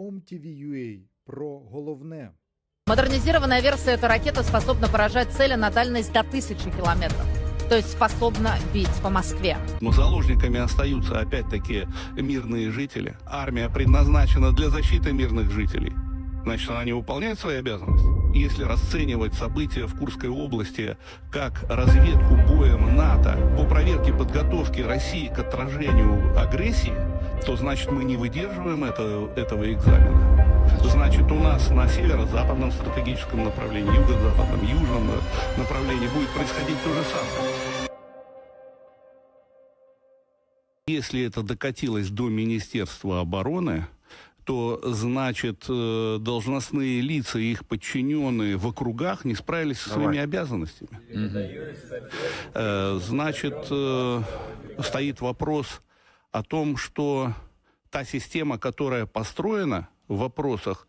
OMTV.ua про головне. Модернизированная версия этой ракеты способна поражать цели на дальность до тысячи километров. То есть способна бить по Москве. Но заложниками остаются опять-таки мирные жители. Армия предназначена для защиты мирных жителей. Значит, она не выполняет свои обязанности. Если расценивать события в Курской области как разведку боем НАТО по проверке подготовки России к отражению агрессии, то значит мы не выдерживаем это, этого экзамена. Значит, у нас на северо-западном стратегическом направлении, юго-западном, южном направлении будет происходить то же самое. Если это докатилось до Министерства обороны, то, значит, э, должностные лица и их подчиненные в округах не справились со своими обязанностями. Э, Значит, э, стоит вопрос о том, что та система, которая построена в вопросах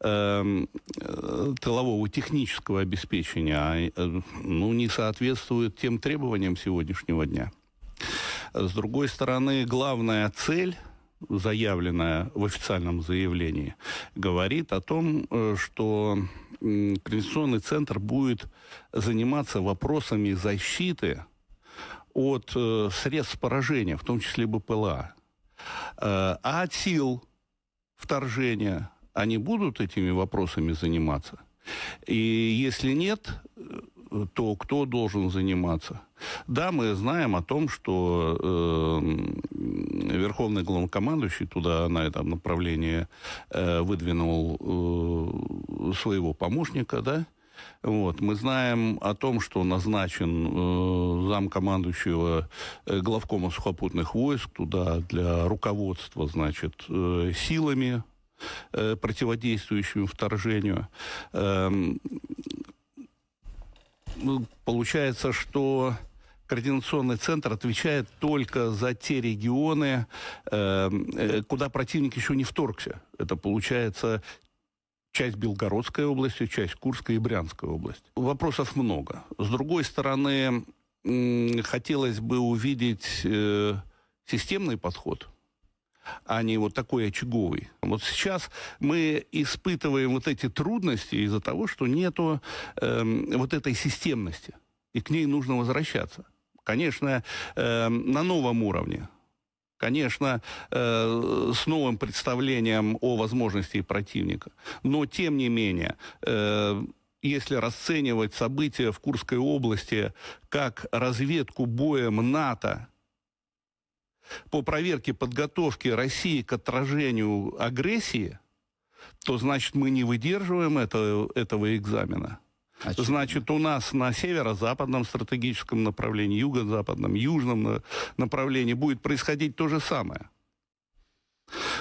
эм, э, тылового технического обеспечения, а, э, ну, не соответствует тем требованиям сегодняшнего дня. С другой стороны, главная цель, заявленная в официальном заявлении, говорит о том, э, что Координационный центр будет заниматься вопросами защиты от э, средств поражения, в том числе БПЛА. Э, а от сил вторжения они будут этими вопросами заниматься? И если нет, э, то кто должен заниматься? Да, мы знаем о том, что э, Верховный главнокомандующий туда на этом направлении э, выдвинул э, своего помощника, да? Вот. Мы знаем о том, что назначен э, замкомандующего э, главкома сухопутных войск туда для руководства, значит, э, силами, э, противодействующими вторжению. Эм, ну, получается, что координационный центр отвечает только за те регионы, э, э, куда противник еще не вторгся. Это получается часть Белгородской области, часть Курской и Брянской области. Вопросов много. С другой стороны, хотелось бы увидеть э, системный подход а не вот такой очаговый. Вот сейчас мы испытываем вот эти трудности из-за того, что нету эм, вот этой системности, и к ней нужно возвращаться. Конечно, эм, на новом уровне. Конечно, э, с новым представлением о возможности противника. Но, тем не менее, э, если расценивать события в Курской области как разведку боем НАТО по проверке подготовки России к отражению агрессии, то значит мы не выдерживаем это, этого экзамена. Очевидно. Значит, у нас на северо-западном стратегическом направлении, юго-западном, южном на- направлении будет происходить то же самое.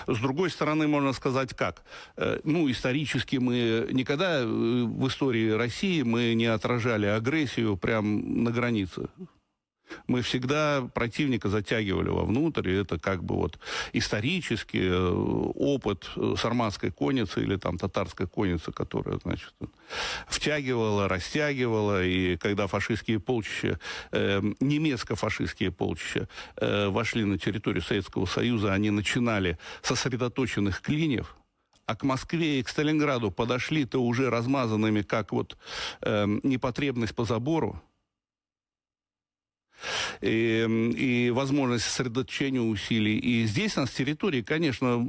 С другой стороны, можно сказать как? Э, Ну, исторически мы никогда э, в истории России мы не отражали агрессию прямо на границе. Мы всегда противника затягивали вовнутрь, и это как бы вот исторически э, опыт э, сарматской конницы или там татарской конницы, которая, значит, втягивала, растягивала, и когда фашистские полчища, э, немецко-фашистские полчища э, вошли на территорию Советского Союза, они начинали сосредоточенных клиньев, а к Москве и к Сталинграду подошли-то уже размазанными, как вот э, непотребность по забору, и, и возможность сосредоточения усилий. И здесь нас территории, конечно,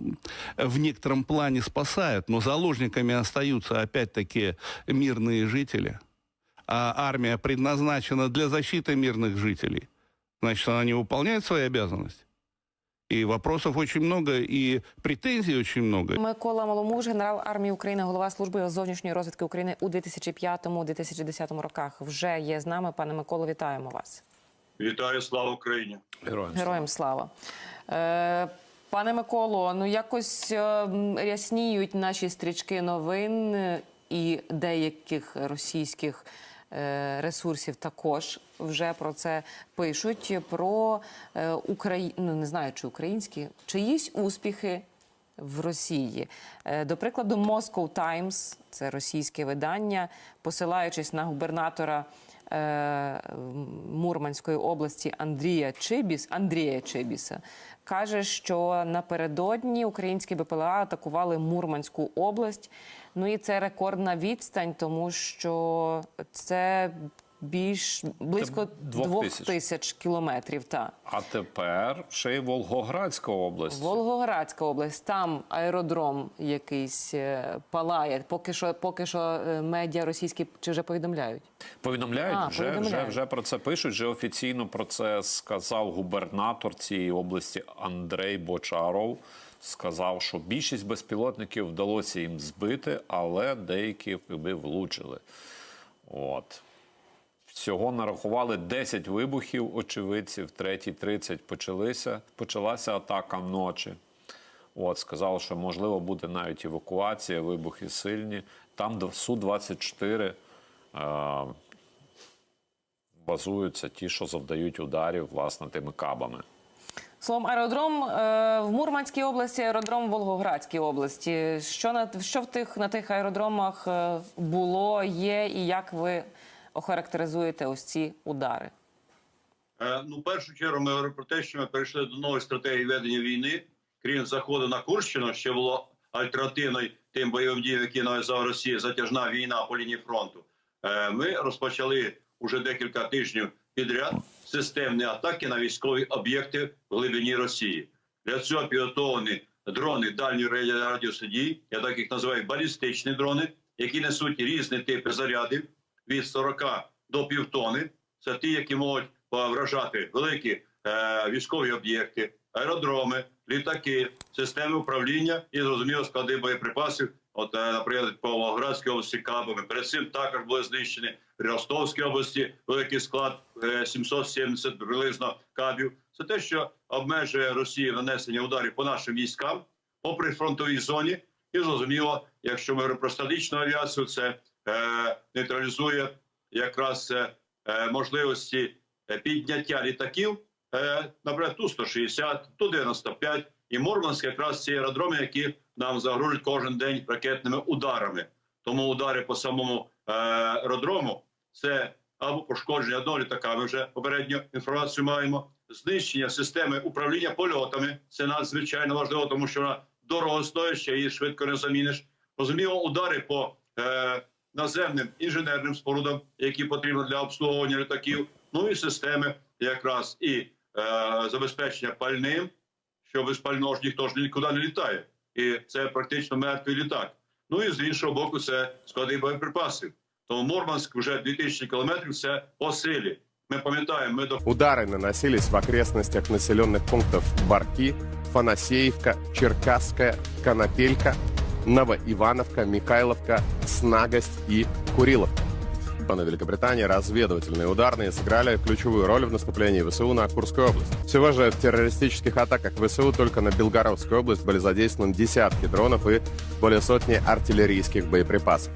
в некотором плане спасают, но заложниками остаются опять-таки мирные жители. А армия предназначена для защиты мирных жителей. Значит, она не выполняет свои обязанности. И вопросов очень много, и претензий очень много. Микола Маломуж, генерал армії України, голова служби зовнішньої розвідки України у 2005-2010 роках. Вже є з нами. Пане Миколо, вітаємо вас. Вітаю, слава Україні! Героям Героям слава. Е, пане Миколо, ну якось е, рясніють наші стрічки новин і деяких російських е, ресурсів також вже про це пишуть. Про е, Украї... ну, не знаю, чи українські, чиїсь успіхи в Росії. Е, До прикладу, Moscow Times, це російське видання, посилаючись на губернатора Мурманської області Андрія Чибіс, Андрія Чибіса каже, що напередодні українські БПЛА атакували Мурманську область. Ну і це рекордна відстань, тому що це більш близько двох двох тисяч. тисяч кілометрів. Та. А тепер ще й Волгоградська область. Волгоградська область, там аеродром якийсь е, палає. Поки що, поки що е, медіа російські чи вже повідомляють. Повідомляють, А, вже, повідомляють. Вже, вже про це пишуть. Вже офіційно про це сказав губернатор цієї області Андрей Бочаров. Сказав, що більшість безпілотників вдалося їм збити, але деякі якби, влучили. От. Всього нарахували 10 вибухів очевидців, третій 30 почалися, почалася атака ночі. От, сказали, що можливо буде навіть евакуація, вибухи сильні. Там Су-24 е, базуються ті, що завдають ударів власне тими кабами. Словом, аеродром е, в Мурманській області, аеродром в Волгоградській області. Що на що в тих на тих аеродромах е, було, є, і як ви охарактеризуєте ось ці удари? Е, Ну, в першу чергу, ми говоримо про те, що ми перейшли до нової стратегії ведення війни. Крім заходу на Курщину, ще було альтернативною тим бойовим діям, які нав'язала Росія, затяжна війна по лінії фронту. Е, Ми розпочали уже декілька тижнів підряд системні атаки на військові об'єкти в глибині Росії. Для цього підготовлені дрони дальньої радіусу дії, я так їх називаю балістичні дрони, які несуть різні типи зарядів від 40 до півтони. Це ті, які можуть е, вражати великі е, військові об'єкти, аеродроми, літаки, системи управління і зрозуміло склади боєприпасів. От, е, наприклад, по Волгоградській області кабами. Перед цим також були знищені в Ростовській області великий склад е, 770 приблизно кабів. Це те, що обмежує Росію нанесення ударів по нашим військам по прифронтовій зоні. І зрозуміло, якщо ми говоримо про статичну авіацію, це нейтралізує якраз е, е, можливості е, підняття літаків, е, наприклад, Ту-160, Ту-95 і Мурманськ якраз ці аеродроми, які нам загрожують кожен день ракетними ударами. Тому удари по самому е, аеродрому це або пошкодження одного літака. Ми вже попередню інформацію маємо. Знищення системи управління польотами це надзвичайно важливо, тому що вона дорого дорогостояща і швидко не заміниш. Розуміло, удари по е, наземним інженерним спорудам, які потрібні для обслуговування літаків. Ну і системи якраз і е, забезпечення пальним, що без пального ж ніхто ж нікуди не літає, і це практично мертвий літак. Ну і з іншого боку, це склади боєприпасів. Тому Мурманськ вже 2000 кілометрів це по силі. Ми пам'ятаємо, ми до Удары наносились в окрестностях населенных пунктов Барки, Фанасеевка, Черкасская, Конопелька, Новоивановка, Михайловка, Снагость и Куриловка. На Великобритании разведывательные ударные сыграли ключевую роль в наступлении ВСУ на Курскую область. Всего же в террористических атаках ВСУ только на Белгородскую область были задействованы десятки дронов и более сотни артиллерийских боеприпасов.